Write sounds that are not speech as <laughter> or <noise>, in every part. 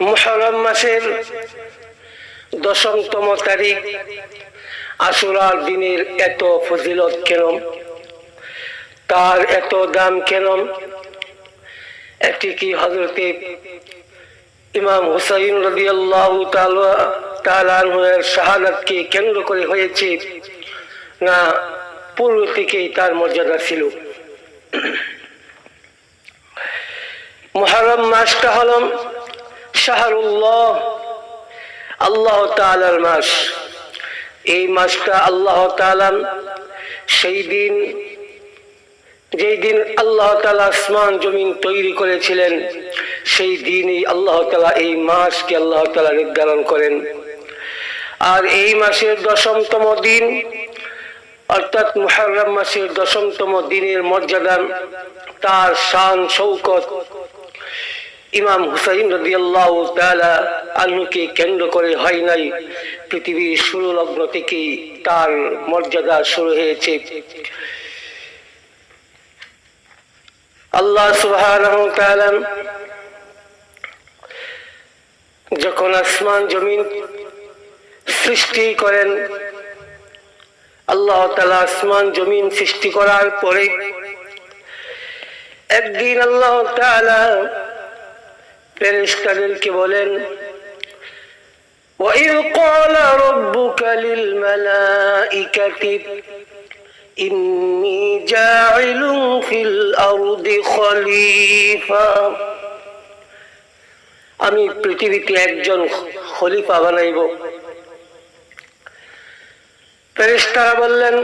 মুহরম মাসের দশমতম তারিখ আশুরার দিনের এত ফজিলত কেন তার এত দাম কেন এটি কি হজরতে ইমাম হুসাইন রবি আল্লাহ তালের শাহাদাতকে কেন্দ্র করে হয়েছে না পূর্ব থেকেই তার মর্যাদা ছিল? <clears throat> মুহরম মাসটা হল শাহরুল্লাহ। আল্লাহ তালার মাস। এই মাসটা আল্লাহ তালাম সেই দিন, যেই দিন আল্লাহ তালা আসমান, জমিন তৈরি করেছিলেন, সেই দিনই আল্লাহ তালা এই মাসকে আল্লাহ তালা নির্ধারণ করেন। আর এই মাসের দশমতম দিন, অর্থাৎ মুহরম মাসের দশমতম দিনের মর্যাদা, তার শান শৌকত ইমাম হুসাইন রদি আল্লাহ আনুকে কেন্দ্র করে হয় নাই। পৃথিবীর শুরু লগ্ন থেকেই তার মর্যাদা শুরু হয়েছে। আল্লাহ সুবাহ যখন আসমান, জমিন সৃষ্টি করেন, আল্লাহ তালা আসমান, জমিন সৃষ্টি করার পরে একদিন আল্লাহ তালা ফেরেশতাদেরকে বলেন وإذ قال ربك للملائكة إني جاعل في الأرض خليفة আমি পৃথিবীতে একজন খলিফা বানাইব ফেরেশতারা বললেন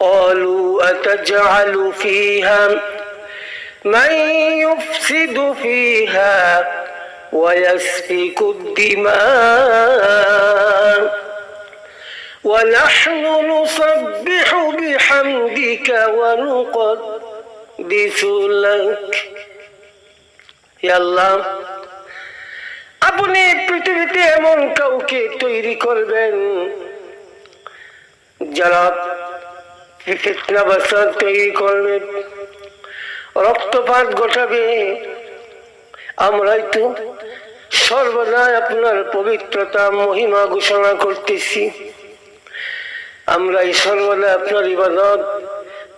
قالوا أتجعل فيها من يفسد فيها ويسفك الدماء ونحن نسبح بحمدك ونقدس لك يا الله আপনি পৃথিবীতে এমন কাউকে তৈরি করবেন যারা ফিতনা বাসার তৈরি করবেন রক্তপাত ঘটাবে। আমরাই তো সর্বদা আপনার পবিত্রতা, মহিমা ঘোষণা করতেছি। আমরাই সর্বদা আপনার ইবাদত,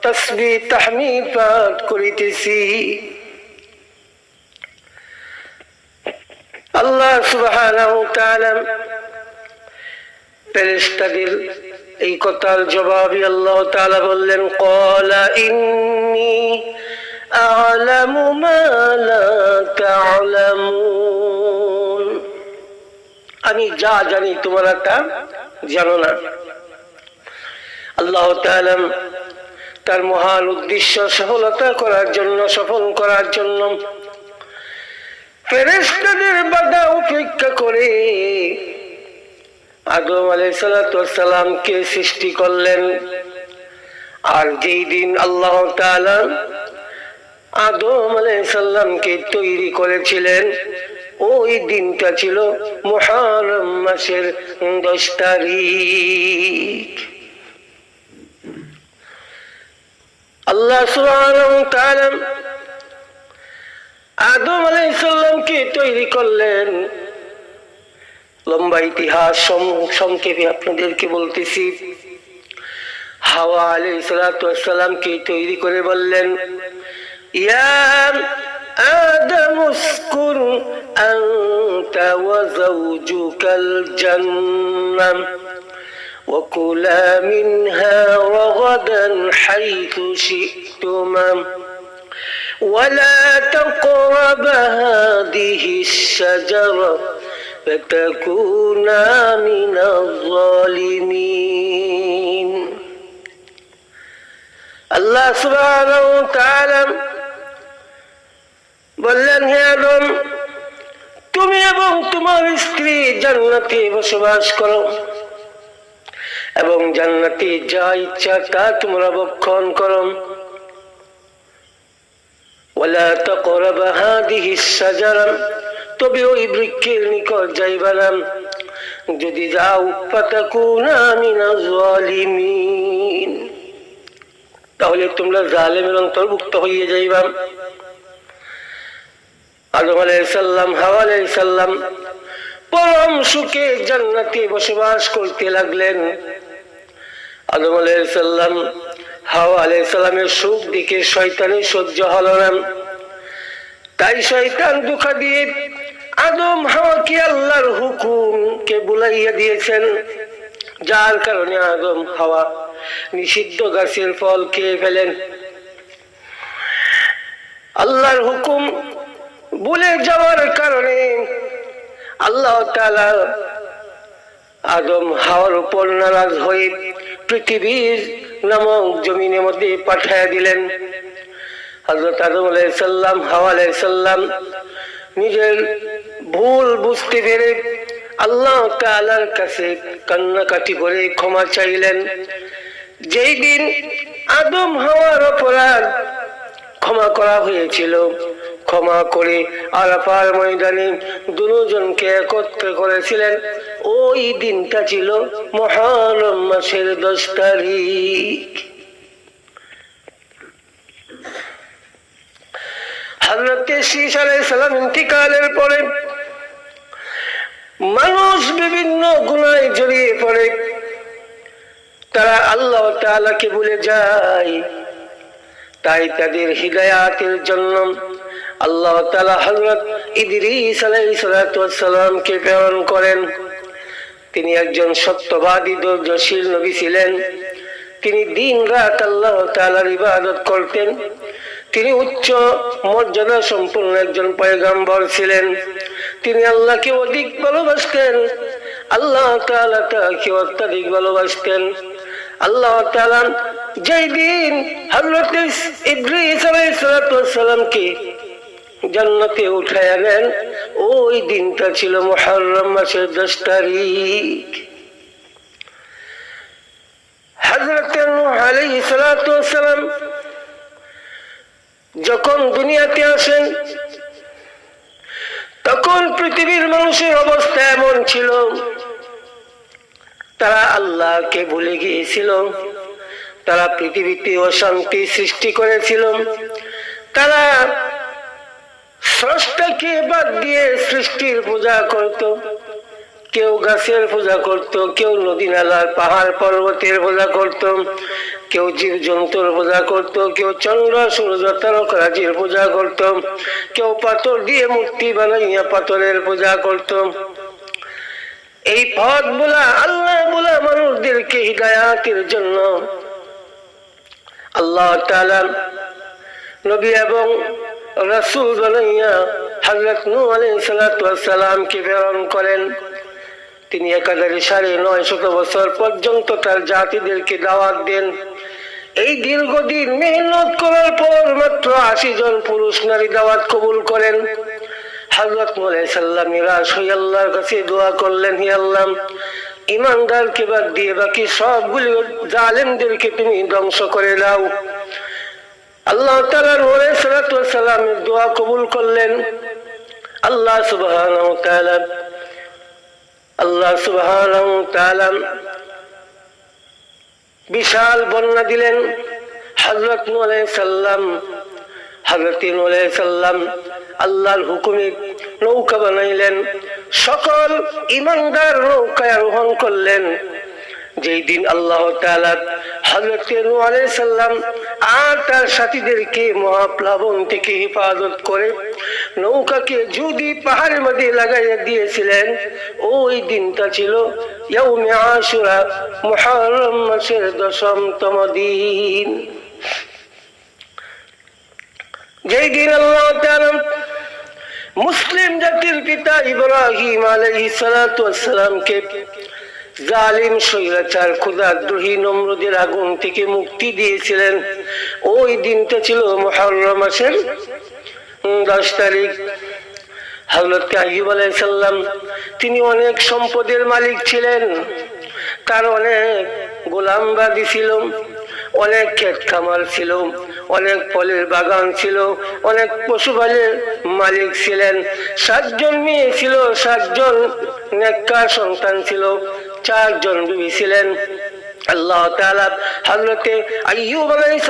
তসবি, তাহমিদ পাঠ করিতেছি। আল্লাহ সুবহানাহু তাআলা ফেরেশতাদের এই কথার জবাবে আল্লাহ তাআলা বললেন, ক্বালা ইন্নী আ'লামু মা লা তা'লামুন আমি যা জানি তোমরা তা জানো না। আল্লাহ তাআলা তার মহান উদ্দেশ্য সফলতা করার জন্য, সফল করার জন্য ফেরেস্তাদের বাধা উপেক্ষা করে আদম আলাইসালামকে সৃষ্টি করলেন। আর যেই দিন আল্লাহ তাআলা আদম আলাইসাল্লামকে তৈরি করেছিলেন। ওই দিনটা ছিল মহারম মাসের দশ তারিখ। আল্লাহ তাআলা আদম আলাইসাল্লামকে তৈরি করলেন। লম্বা ইতিহাস সংক্ষেপে আপনাদেরকে বলতেছি। হাওয়া আলাইসালামকে তৈরি করে বললেন। ইয়া آدم اسكن أنت وزوجك الجنة وكلا منها رغدا حيث شئتما ولا تقرب هذه الشجرة فتكونا من الظالمين. الله سبحانه وتعالى বললেন, হে আদম, তুমি এবং তোমার স্ত্রী জান্নাতে বসবাস করো এবং জান্নাতে যা ইচ্ছা তা তোমরা বক্ষণ করো। ওয়ালা তাকরাবা হাদিহি শাজারা, তবে ওই বৃক্ষের নিকট যদি তাহলে তোমরা জালেমের অন্তর্ভুক্ত হইয়া যাইবা। আদম আলাইসাল্লাম হাওয়া আলাইসাল্লাম পরম সুখে জান্নাতে বসবাস করতে লাগলেন। আদম আলাইসাল্লাম হাওয়া আলাইসাল্লামের সুখ দিকে শয়তানি সহ্য হলো না। তাই শয়তান দুঃখা দিয়ে আদম হাওয়াকে আল্লাহর হুকুম কে বুলাইয়া দিয়েছেন। যার কারণে আদম হাওয়া নিষিদ্ধ গাছের ফল খেয়ে ফেলেন। আল্লাহর হুকুম ভুলে যাওয়ার কারণে আল্লাহ আদম, হাওয়ার উপর নারাজ হয়ে পৃথিবীর নামক জমিনের মধ্যে পাঠাইয়া দিলেন। হজরত আদম আলাইসাল্লাম হাওয়া আলাইসাল্লাম নিজের ভুল বুঝতে পেরে আল্লাহ তাআলার কাছে কান্নাকাটি করে ক্ষমা চাইলেন। যেই দিন আদম, হওয়ার অপরাধ ক্ষমা করা হয়েছিল। ক্ষমা করে আরাফার ময়দানে দুজনকে একত্র করেছিলেন। ওই দিনটা ছিল মহারম মাসের দশ তারিখ। তারা আল্লাহ তাআলাকে বলে যায়। তাই তাদের হৃদয়াতের জন্য আল্লাহ হযরত ইদ্রিস প্রেরণ করেন। তিনি একজন সত্যবাদী, ধৈর্যশীল নবী ছিলেন। তিনি দিন রাত আল্লাহ তাআলার ইবাদত করতেন। তিনি উচ্চ মর্যাদা সম্পন্ন একজন পয়গাম্বর ছিলেন। তিনি আল্লাহকে অধিক ভালোবাসতেন। আল্লাহ তাকে অত্যাধিক ভালোবাসতেন। আল্লাহ তাআলা যেই সালামকে জান্নাতে উঠায় আনেন ওই দিনটা ছিল মুহররম মাসের দশ তারিখ। যখন দুনিয়াতে আসেন, তখন পৃথিবীর মানুষের অবস্থা এমন ছিল তারা আল্লাহকে ভুলে গিয়েছিল। তারা পৃথিবীতে অশান্তি সৃষ্টি করেছিল। তারা স্রষ্টাকে বাদ দিয়ে সৃষ্টির পূজা করত। কেউ গাছের পূজা করত, কেউ নদী নালার পাহাড় পর্বতের পূজা করত, কেউ জীব জন্তুর পূজা করত, কেউ চন্দ্র, সূর্য তারকারাজির পূজা করত, কেউ পাথর দিয়ে মূর্তি বানাইয়া পাথরের পূজা করত। এই পথ বলা আল্লাহ বলা মানুষদেরকে হৃদায়াতের জন্য। আল্লাহ নবী এবং প্রেরণ করেন। তিনি একাধারে সাড়ে নয় শত বছর পর্যন্ত তার জাতিদেরকে দাওয়াত দেন। এই দীর্ঘদিন মেহনত করার পর মাত্র আশি জন পুরুষ নারী দাওয়াত কবুল করেন। হজরত সাল্লাম আল্লাহর কাছে দোয়া করলেন ইমানদারকে বাদ দিয়ে বাকি সবগুলি জালেমদেরকে তুমি ধ্বংস করে দাও। আল্লাহ সালামের দোয়া কবুল করলেন। আল্লাহ ওয়া আল্লাহ ওয়া বিশাল বন্যা দিলেন। নূহ আলাইহিস নূহ আল্লাহর নৌকা বানাইলেন। সকল ইমানদার করলেন। যেই দিন আল্লাহ সালাম আর তার সাথীদেরকে মহাপ্লাবন থেকে হেফাজত করে নৌকাকে যদি পাহাড়ের মধ্যে লাগাইয়া দিয়েছিলেন, ওই দিনটা ছিল মুহররম মাসের দশমতম দিন। যেই দিন আল্লাহ মুসলিম জাতির পিতা ইব্রাহিম আলাইহিস সালাতু সালামকে জালিম স্বৈরাচার ক্ষুদাদ্রোহী নম্রদের আগুন থেকে মুক্তি দিয়েছিলেন। ওই দিনটা ছিল মহরম মাসের দশ তারিখ। হজরত আইব আলাইসাল্লাম তিনি অনেক সম্পদের মালিক ছিলেন। তার অনেক গোলামবাদী ছিল, অনেক ক্ষেত খামার ছিল। অনেক ফলের বাগান ছিল, অনেক পশুপালের মালিক ছিলেন। সাতজন মেয়ে ছিল, সাতজন নেককার সন্তান ছিল, চারজন বিবি ছিলেন। আল্লাহ তাআলা হযরতে আইয়ুব আলাইহিস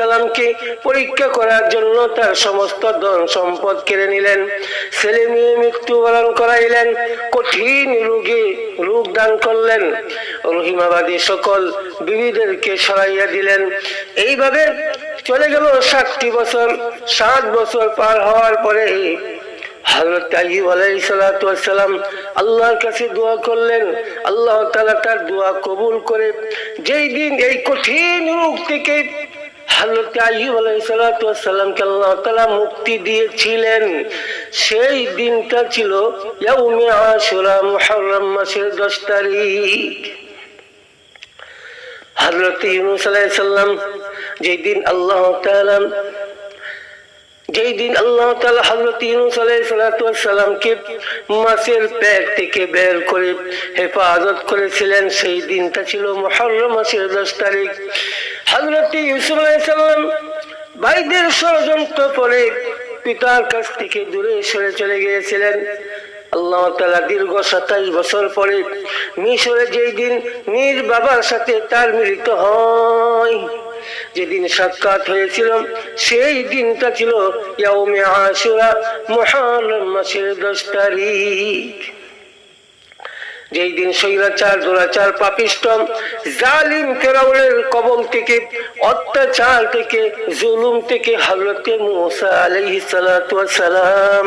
সালামকে পরীক্ষা করার জন্য তার সমস্ত ধন সম্পদ কেড়ে নিলেন। ছেলে মেয়ে মৃত্যুবরণ করাইলেন, কঠিন রোগে রোগ দান করলেন। রহিমাবাদী সকল বিবিদেরকে সরাইয়া দিলেন। এইভাবে চলে গেল ষাটটি বছর, সাত বছর পার হওয়ার পরে আলাইহিস সালাতু ওয়াসসালাম আল্লাহর কাছে দোয়া করলেন। আল্লাহ তাআলা তার দোয়া কবুল করে যেই দিন এই কঠিন রোগ থেকে হযরত আইয়ুব আলাইহিস সালাতু আল্লাহ তাআলা মুক্তি দিয়েছিলেন। সেই দিনটা ছিল ইয়াউমে আশুরা, মুহররম মাসের 10 তারিখ। আল্লাহ হেফাজত করেছিলেন, সেই দিনটা ছিল মুহররম মাসের 10 তারিখ। হযরত ইউসুফ আলাইহিস সালাম ভাইদের ষড়যন্ত্র পরে পিতার কাছ থেকে দূরে সরে চলে গিয়েছিলেন। আল্লাহ তালা দীর্ঘ সাতাইশ বছর পরে মিশরে যেই দিন নিজ বাবার সাথে তার মিলিত হয়, যেদিন সাক্ষাৎ হয়েছিল, সেই দিনটা ছিল ইয়াউমে আশুরা মুহররম মাসের দশ তারিখ। যেই দিন স্বৈরাচার, দুরাচার পাপিষ্ট জালিম ফেরাউনের কবল থেকে, অত্যাচার থেকে, জুলুম থেকে হজরতে মুসা আলাইহিস সালাম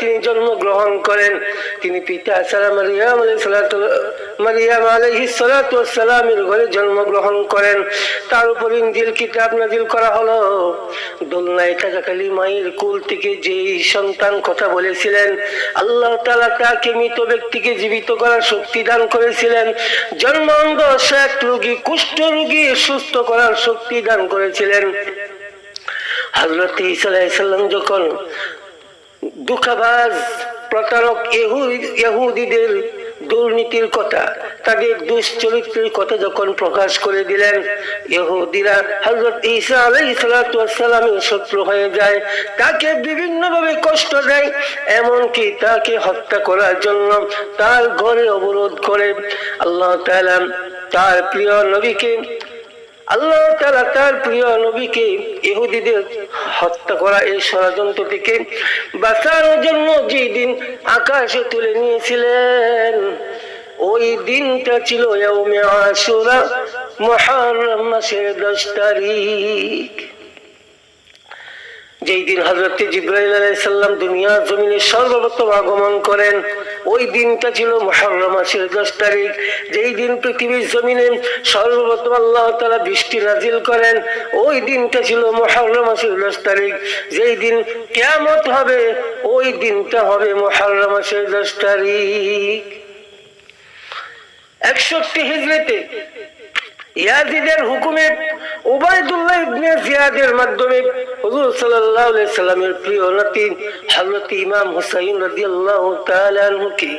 তিনি জন্মগ্রহণ করেন। তিনি পিতা সালাম মারিয়াম মারিয়াম আলহি সালামের ঘরে জন্মগ্রহণ করেন। তার উপর ইঞ্জিল কিতাব নাজিল করা হলো। দোলনায় থাকাকালী মায়ের কুল থেকে যেই সন্তান কথা বলেছিলেন, আল্লাহ তালা তাকে মৃত ব্যক্তিকে জীবিত করার শক্তি দান করেছিলেন। জন্মাঙ্গ শেখ রোগী, কুষ্ঠ রোগী সুস্থ করার শক্তি দান করেছিলেন। হজরত ইসাল্লাম যখন দুঃখাবাজ প্রতারক ইহুদিদের দুর্নীতির কথা, তাদের দুশ্চরিত্রের কথা যখন প্রকাশ করে দিলেন, ইহুদিরা হজরত ঈসা আলাইসালামের শত্রু হয়ে যায়, তাকে বিভিন্নভাবে কষ্ট দেয়, এমনকি তাকে হত্যা করার জন্য তার ঘরে অবরোধ করে। আল্লাহ তাআলা তার প্রিয় নবীকে, আল্লাহ তালা তার প্রিয় নবীকে ইহুদিদের হত্যা করা এই ষড়যন্ত্রটিকে থেকে বাঁচানোর জন্য যে দিন আকাশে তুলে নিয়েছিলেন, ওই দিনটা ছিল মহারম মাসের দশ তারিখ। যেই দিন হজরত জিব্রাইল আলাইসাল্লাম দুনিয়া জমিনে সর্বপ্রথম আগমন করেন, ওই দিনটা ছিল মহরম মাসের দশ তারিখ। যেই দিন পৃথিবীর জমিনে সর্বপ্রথম আল্লাহ তালা বৃষ্টি নাজিল করেন, ওই দিনটা ছিল মহরম মাসের দশ তারিখ। যেই দিন কেমত হবে, ওই দিনটা হবে মহরম মাসের দশ তারিখ। একষট্টি হিজড়িতে ইয়াজিদের হুকুমে উবাইদুল্লাহ ইবনে জিয়াদের মাধ্যমে হুজুর সাল্লাল্লাহু আলাইহি সাল্লামের প্রিয় নাতি হযরত ইমাম হুসাইন রাদিয়াল্লাহু তাআলা আনহুকে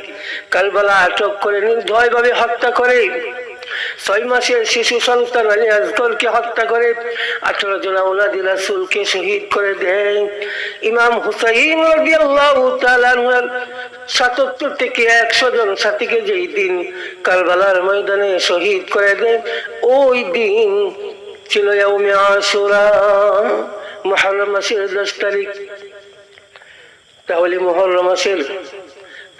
কারবালা আটক করে নির্দয়ভাবে হত্যা করে। ছয় মাসের শিশু সন্তান আলী আজগরকে হত্যা করে আঠারো জন আউলাদি রাসূলকে শহীদ করে দেয়। ইমাম হুসাইন সাতাত্তর থেকে একশো জন সাথীকে যেই দিন কারবালার ময়দানে শহীদ করে দেন ওই দিন ছিল আশুরা, মহরম মাসের দশ তারিখ। তাহলে মহরম মাসের